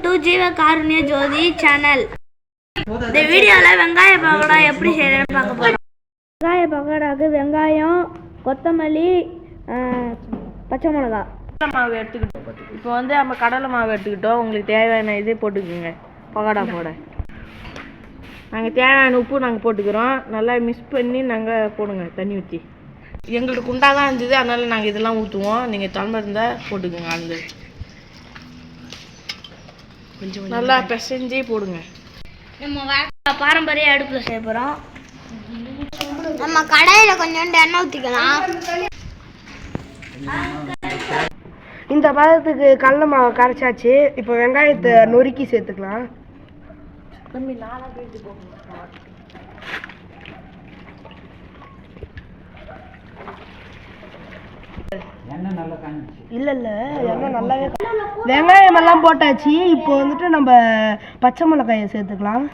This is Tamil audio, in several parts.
டு ஜீவ காருண்ய ஜோதி சேனல் இந்த வீடியோவில் வெங்காய பக்கோடா எப்படி செய்யறதுன்னு பார்க்க போகிறோம் வெங்காய பக்கோடாக்கு வெங்காயம் கொத்தமல்லி பச்சை மிளகா. கடலை மாவு எடுத்துக்கிட்டோம். இப்போ வந்து நம்ம கடலை மாவு எடுத்துக்கிட்டோம். உங்களுக்கு தேவையான இது போட்டுக்கோங்க. பகோடா போட. நாங்கள் தேவையான உப்பு நாங்கள் போட்டுக்கிறோம். நல்லா மிக்ஸ் பண்ணி நாங்கள் போடுங்க தண்ணி ஊற்றி எங்களுக்கு குண்டா தான் இருந்தது. அதனால நாங்கள் இதெல்லாம் ஊற்றுவோம் நீங்கள் தலைமை இருந்தால் போட்டுக்கோங்க அந்த கொஞ்சம் நல்லா பிசைஞ்சு போடுங்க. நம்ம பாரம்பரிய அடுப்பில் செய்ய போகிறோம் நம்ம கடையில் கொஞ்சோண்டு எண்ணெய் ஊற்றிக்கலாம் இந்த பதத்துக்கு கடல மாவு கரைச்சாச்சு. இப்போ வெங்காயத்தை நொறுக்கி சேர்த்துக்கலாம். இல்ல இல்ல எண்ணெய் நல்லாவே வெங்காயம் எல்லாம் போட்டாச்சு. இப்போ வந்துட்டு நம்ம பச்சை மிளகாயை சேர்த்துக்கலாம்.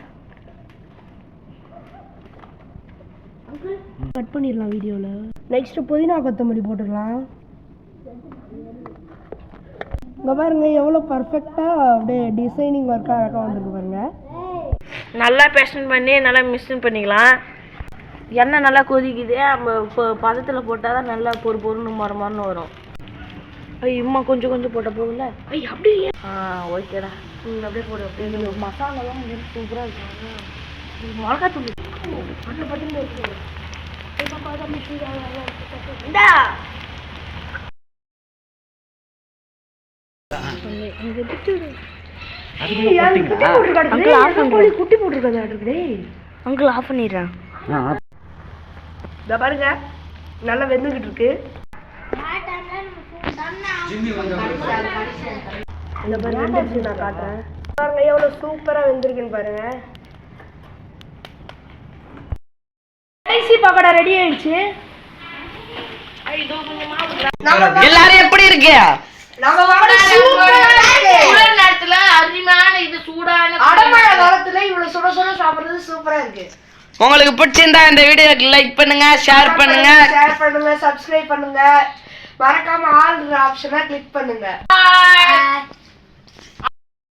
கட் பண்ணிடலாம் வீடியோவில் நெக்ஸ்ட் புதினா கொத்தமல்லி போட்டுக்கலாம் இங்க பாருங்க எவ்வளோ பர்ஃபெக்டாக அப்படியே டிசைனிங் ஒர்க்காக அழகாக வந்திருக்கு பாருங்க. நல்லா பேஷன் பண்ணி நல்லா மிக்ஸ் பண்ணிக்கலாம். எண்ணெய் நல்லா கொதிக்குது. நம்ம இப்போ பதத்தில் போட்டால் தான் நல்லா பொறு பொருன்னு மர மரன்னு வரும். ஐய் இம்மா கொஞ்சம் கொஞ்சம் போட்ட போகும்ல ஐய் அப்படியே ஆ ஓகேடா. ம் அப்படியே போடு அப்படியே மசாலாலாம் சூப்பராக இருக்கும் மிளகா தூள் இருக்கு இந்தா! குட்டி போட்டிருக்கதா இருக்குதே அங்கிள் ஆஃப் பண்ணிடுறேன். பாருங்க. நல்லா வெந்துகிட்டு இருக்கு. இந்த பாருங்க வெந்துருச்சு நான் காட்டுறேன் பாருங்க எவ்வளவு சூப்பரா வெந்திருக்குன்னு பாருங்க. கடைசி பக்கோடா ரெடி ஆயிடுச்சு. எல்லாரும் எப்படி இருக்கு நம்ம வாங்க சூப்பரா இருக்கு. நேரத்துல அருமையான இது சூடான அடமழை காலத்துல இவ்வளவு சுட சுட சாப்பிடுறது சூப்பரா இருக்கு. உங்களுக்கு பிடிச்சிருந்தா இந்த வீடியோக்கு லைக் பண்ணுங்க ஷேர் பண்ணுங்க. ஷேர் பண்ணுங்க சப்ஸ்கிரைப் பண்ணுங்க. மறக்காம ஆல் ஆப்ஷனை கிளிக் பண்ணுங்க.